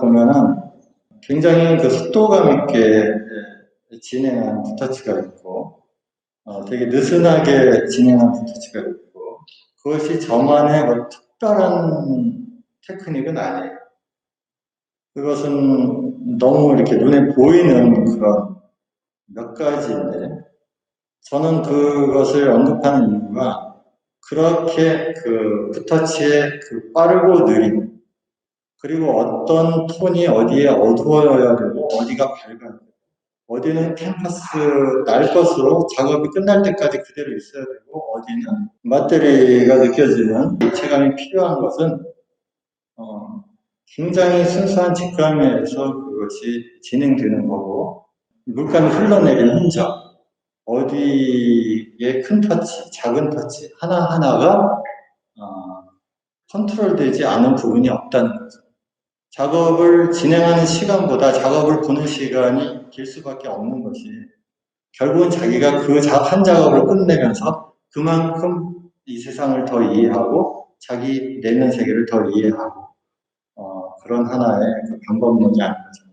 보면은 굉장히 그 속도감 있게 진행한 붓터치가 있고, 어, 되게 느슨하게 진행한 붓터치가 있고, 그것이 저만의 뭐 특별한 테크닉은 아니에요. 그것은 너무 이렇게 눈에 보이는 그런 몇 가지인데, 저는 그것을 언급하는 이유가 그렇게 그 붓터치의 그 빠르고 느림, 그리고 어떤 톤이 어디에 어두워야 되고 어디가 밝아야 되고 어디는 캔버스 날 것으로 작업이 끝날 때까지 그대로 있어야 되고 어디는 배터리가 느껴지는 체감이 필요한 것은 어, 굉장히 순수한 직감에서 그것이 진행되는 거고 물감이 흘러내리는 흔적 어디에 큰 터치, 작은 터치 하나하나가 어, 컨트롤되지 않은 부분이 없다는 거죠. 작업을 진행하는 시간보다 작업을 보는 시간이 길 수밖에 없는 것이 결국은 자기가 그 한 작업을 끝내면서 그만큼 이 세상을 더 이해하고 자기 내면 세계를 더 이해하고 어, 그런 하나의 그 방법론이 아닌가 생각합니다.